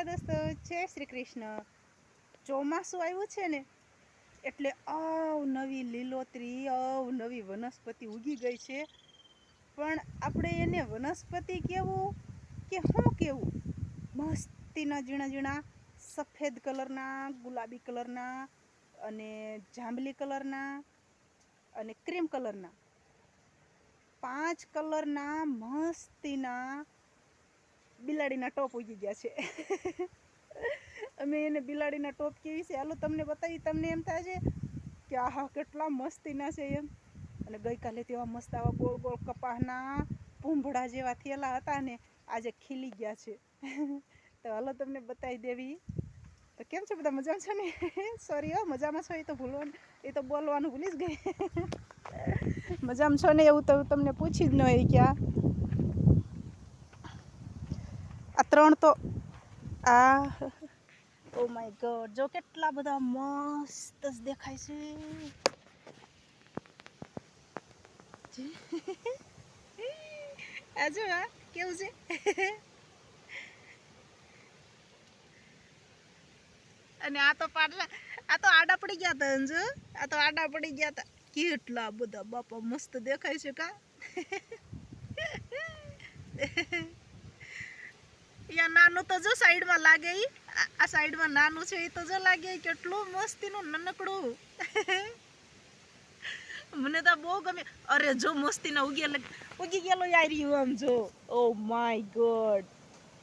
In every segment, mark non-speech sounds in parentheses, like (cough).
Hello દોસ્તો જય શ્રી કૃષ્ણ. ચોમાસું આવ્યું છે ને, એટલે અવ નવી લીલોતરી અવ નવી વનસ્પતિ ઉગી ગઈ છે. પણ આપણે એને વનસ્પતિ કેવું કે શું કેવું? મસ્તીના ઝીણા ઝીણા, સફેદ કલરના, ગુલાબી કલરના અને જાંબલી કલરના અને ક્રીમ કલરના. પાંચ કલરના મસ્તીના બિલાડીના ટોપ ઉગી ગયા છે. અમે એને બિલાડીના ટોપ કેવી છે? હાલો તમને બતાવી, તમને એમ થાય છે કે આહા, કેટલા મસ્તીના છે એમ. અને ગઈકાલે તેવા મસ્ત આવા ગોળ ગોળ કપાસના પૂંભળા જેવા થયેલા હતા ને, આજે ખીલી ગયા છે. તો હાલો તમને બતાવી દેવી. તો કેમ છે બધા? મજામાં છો ને? સોરી હો, મજામાં છો એ તો ભૂલવાનું એ તો બોલવાનું ભૂલી જ ગઈ. મજામાં છો ને? એવું તો તમને પૂછી જ ન હોય ક્યાં આ ત્રણ તો આ, ઓ માય ગોડ, જો કેટલા બધા મસ્ત દેખાય છે. જે- આ કેવું છે? અને આ તો પાટલા આ તો આડા પડી ગયા હતા અંજુ. આ તો આડા પડી ગયા હતા કેટલા બધા બાપા મસ્ત દેખાય છે કા? યા નાનું તો જો સાઈડમાં લાગે આ સાઈડમાં નાનું છે એ તો જો લાગે કેટલું મસ્તીનું નાનકડું. મને તો બહુ ગમે અરે જો મસ્તીના ઉગી ઉગી ગયેલો યાર આમ જો. ઓ માય ગોડ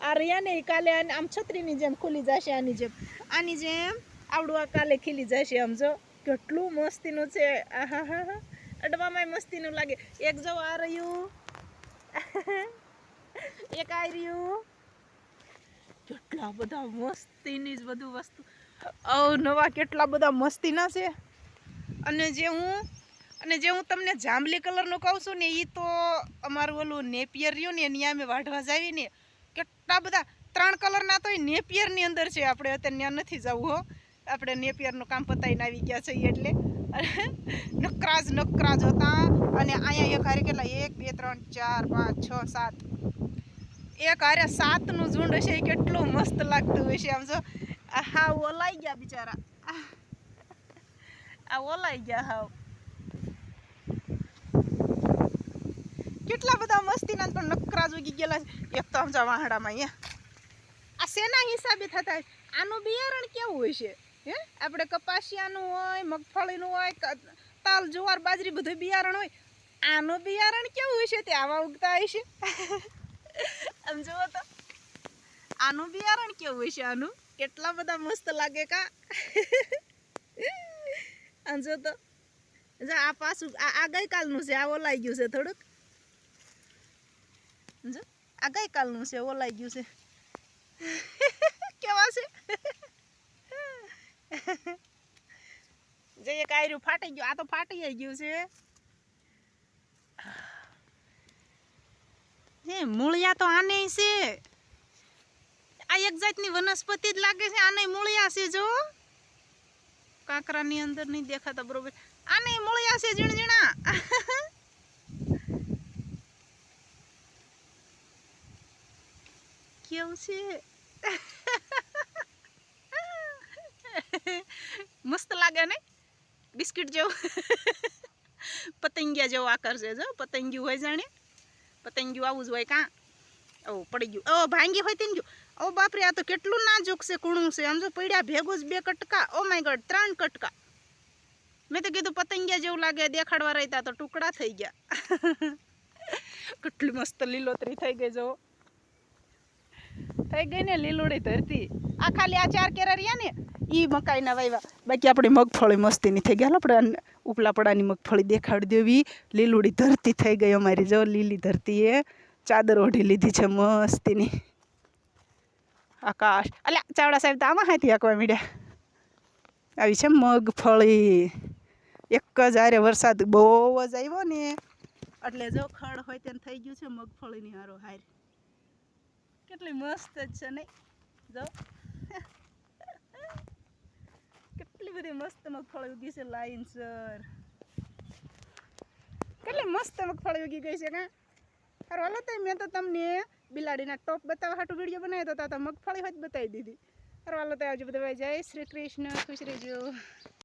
આ રહ્યા ને કાલે આમ છત્રીની જેમ ખુલી જશે આની જેમ. આની જેમ આવડું આ કાલે ખીલી જશે આમ જો. કેટલું મસ્તીનું છે. આહા, હા હા. અડવામાં મસ્તીનું લાગે. એક જો આ રહ્યું. (laughs) એક આ રહ્યું. કેટલા બધા મસ્તીની જ બધું વસ્તુ. અવનવા કેટલા બધા મસ્તીના છે. અને જે હું, અને જે હું તમને જાંબલી કલરનું કહું છું ને એ તો અમારું ઓલું નેપિયર રહ્યું ને, એની અમે વાઢવા જાવી ને, કેટલા બધા, ત્રણ કલરના તો નેપિયરની અંદર છે. આપણે અત્યારે ત્યાં નથી જવું હો. આપણે નેપિયરનું કામ પતાવીને આવી ગયા છીએ એટલે. (laughs) નકરાજ નકરાજ નકરા હતા. અને અહીંયા એક હારે કેટલા, એક, બે, ત્રણ, ચાર, પાંચ, છ, સાત એક હારે સાતનું ઝુંડ હશે એ કેટલું મસ્ત લાગતું હશે આમ જો. હાવ ઓલાઈ ગયા બિચારા. આ ઓલાઈ ગયા હાવ. કેટલા બધા મસ્તીના પણ નકરા જ ઉગી ગયેલા છે. એક તો આમ જા વાહડામાં અહીંયા. આ શેના હિસાબે થતા? આનું બિયારણ કેવું હોય છે? હે? આપણે કપાસિયાનું હોય, મગફળીનું હોય તાલ, જુવાર, બાજરી બધું બિયારણ હોય. આનું બિયારણ કેવું હોય છે? તે આવા ઉગતા હશે આમ તો, આનું બિયારણ કેવું છે આનું? કેટલા બધા મસ્ત લાગે કા? આમ જો તો, જો આ પાછું, આ આ ગઈકાલનું છે, આ ઓલાઈ ગયું છે થોડુંક. જો આ ગઈકાલનું છે, ઓલાઈ ગયું છે. કેવા છે? જે એક ફાટી ગયું, આ તો ફાટી ગયું છે. હે, મૂળિયા તો આને છે. આ એક જાતની વનસ્પતિ જ લાગે છે આને મૂળિયા છે, જો. કાંકરાની અંદર નહીં દેખાતા, બરોબર. આને મૂળિયા છે ઝીણ ઝીણા (laughs) કેવું છે? (laughs) મસ્ત લાગે ને? બિસ્કિટ જેવું. (laughs) પતંગિયા જેવો આકર્ષે જો. પતંગિયું હોય જાણે. પતંગિયું આવું જ હોય કાં? ઓ, પડી ગયું. ઓ, ભાંગી હોય તીન ગયું ઓ, બાપરે, આ તો કેટલું નાજુક છે, કૂણું છે. આમ જો પડ્યા ભેગું જ બે કટકા. ઓ માય ગોડ, ત્રણ કટકા. મેં તો કીધું પતંગિયા જેવું લાગે દેખાડવા રહેતા તો ટુકડા થઈ ગયા. (laughs) કેટલી મસ્ત લીલોતરી થઈ ગઈ જો. થઈ ગઈ ને લીલોડી ધરતી. આ ખાલી આ ચાર કેરા રહ્યા ને એ મકાઈના વાવ્યા બાકી આપણી મગફળી મસ્તીની થઈ ગયા આપણે ઉપલા પડાની મગફળી દેખાડી દેવી. લીલુડી ધરતી થઈ ગઈ અમારી. જો લીલી ધરતીએ ચાદર ઓઢી લીધી છે મસ્તીની. આકાશ. અલ્યા, ચાવડા સાહેબ તો આમાં હાથી આકવા મીડ્યા. આવી છે મગફળી. એક જ આરે વરસાદ બહુ જ આવ્યો ને. એટલે જો ખડ હોય તેને થઈ ગયું છે મગફળીની હારો હાર. કેટલી મસ્ત જ છે નહીં? જો કેટલી બધી મસ્ત મગફળી ઉગી છે લાઈન, સર. કેટલી મસ્ત મગફળી ઉગી ગઈ છે, કાં? હારું, હાલો તો મેં તો તમને બિલાડીના ટોપ બતાવવા હાટું વીડિયો બનાવ્યો હતો તો મગફળી હોત બતાવી દીધી. અરે લો તો આવજો બધા જય શ્રી કૃષ્ણ. ખુશ રહેજો.